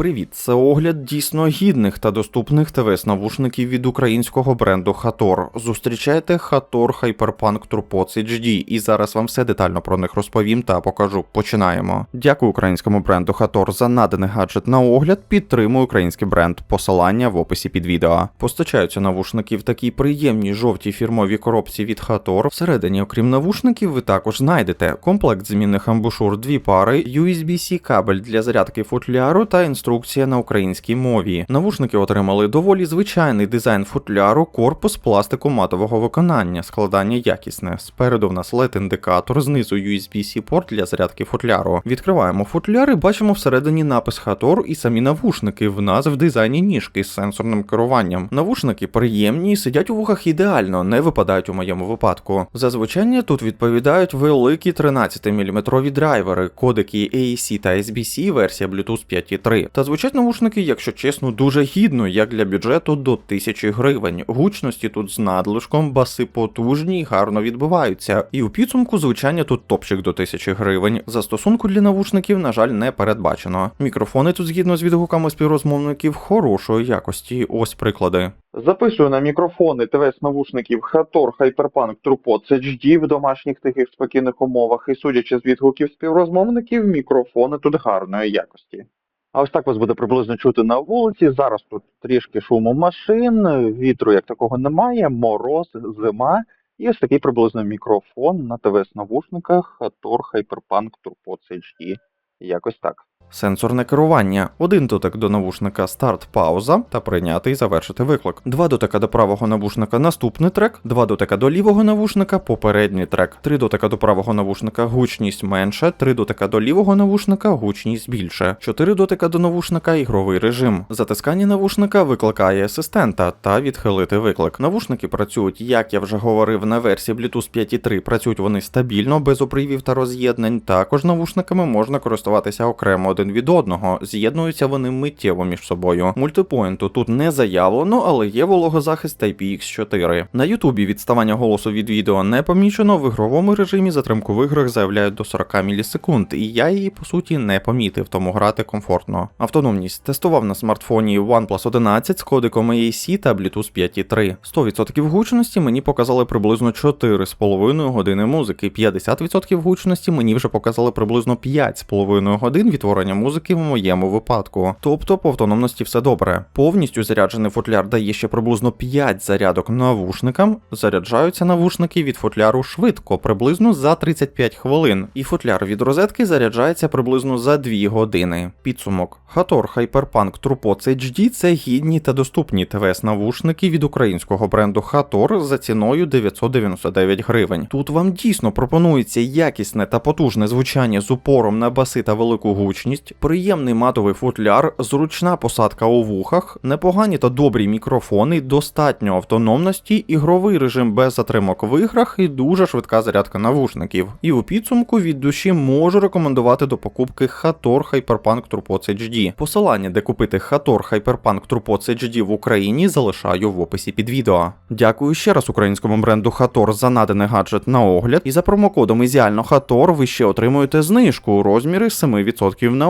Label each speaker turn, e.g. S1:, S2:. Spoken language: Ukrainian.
S1: Привіт, це огляд дійсно гідних та доступних ТВС навушників від українського бренду Hator. Зустрічайте Hator Hyperpunk Turpods HD, і зараз вам все детально про них розповім та покажу. Починаємо. Дякую українському бренду Hator за наданий гаджет на огляд. Підтримую український бренд. Посилання в описі під відео. Постачаються навушники в такій приємній жовтій фірмовій коробці від Hator. Всередині, окрім навушників, ви також знайдете комплект змінних амбушур, дві пари, USB-C кабель для зарядки футляру та інструкція на українській мові. Навушники отримали доволі звичайний дизайн футляру, корпус пластику матового виконання, складання якісне. Спереду в нас led індикатор, знизу USB-C порт для зарядки футляру. Відкриваємо футляр і бачимо всередині напис Hator і самі навушники. В нас в дизайні ніжки з сенсорним керуванням. Навушники приємні, сидять у вухах ідеально, не випадають у моєму випадку. За звучання тут відповідають великі 13-мм драйвери, кодеки AAC та SBC, версія Bluetooth 5.3. Та звучать навушники, якщо чесно, дуже гідно, як для бюджету до 1000 гривень. Гучності тут з надлишком, баси потужні й гарно відбиваються. І у підсумку звучання тут топчик до 1000 гривень. Застосунку для навушників, на жаль, не передбачено. Мікрофони тут згідно з відгуками співрозмовників хорошої якості. Ось приклади.
S2: Записую на мікрофони ТВС навушників Hator Hyperpunk TruePods HD в домашніх таких спокійних умовах і судячи з відгуків співрозмовників, мікрофони тут гарної якості. А ось так вас буде приблизно чути на вулиці. Зараз тут трішки шуму машин, вітру як такого немає, мороз, зима. І ось такий приблизно мікрофон на ТВС навушниках Тор, Hyperpunk TruePods HD. Якось так.
S1: Сенсорне керування. Один дотик до навушника старт пауза та прийняти і завершити виклик. Два дотика до правого навушника наступний трек, два дотика до лівого навушника попередній трек, три дотика до правого навушника гучність менше, три дотика до лівого навушника гучність більше, чотири дотика до навушника ігровий режим. Затискання навушника викликає асистента та відхилити виклик. Навушники працюють, як я вже говорив, на версії Bluetooth 5.3 працюють вони стабільно, без опривів та роз'єднань. Також навушниками можна користуватися окремо один від одного, з'єднуються вони миттєво між собою. Мультипоінту тут не заявлено, але є вологозахист IPX4. На Ютубі відставання голосу від відео не помічено. В ігровому режимі затримку в іграх заявляють до 40 мілісекунд, і я її по суті не помітив, тому грати комфортно. Автономність тестував на смартфоні OnePlus 11 з кодиком AAC та Bluetooth 5.3. 100% гучності мені показали приблизно 4,5 години музики, 50% гучності мені вже показали приблизно 5,5 годин відтворення музики в моєму випадку. Тобто по автономності все добре. Повністю заряджений футляр дає ще приблизно 5 зарядок навушникам. Заряджаються навушники від футляру швидко, приблизно за 35 хвилин. І футляр від розетки заряджається приблизно за 2 години. Підсумок. Hator Hyperpunk TruePods HD це гідні та доступні ТВС навушники від українського бренду Hator за ціною 999 гривень. Тут вам дійсно пропонується якісне та потужне звучання з упором на баси та велику гучність, приємний матовий футляр, зручна посадка у вухах, непогані та добрі мікрофони, достатньо автономності, ігровий режим без затримок в іграх і дуже швидка зарядка навушників. І у підсумку від душі можу рекомендувати до покупки Hator Hyperpunk TruePods HD. Посилання, де купити Hator Hyperpunk TruePods HD в Україні, залишаю в описі під відео. Дякую ще раз українському бренду Hator за наданий гаджет на огляд, і за промокодом Ізіально Hator ви ще отримуєте знижку у розмірі 7% на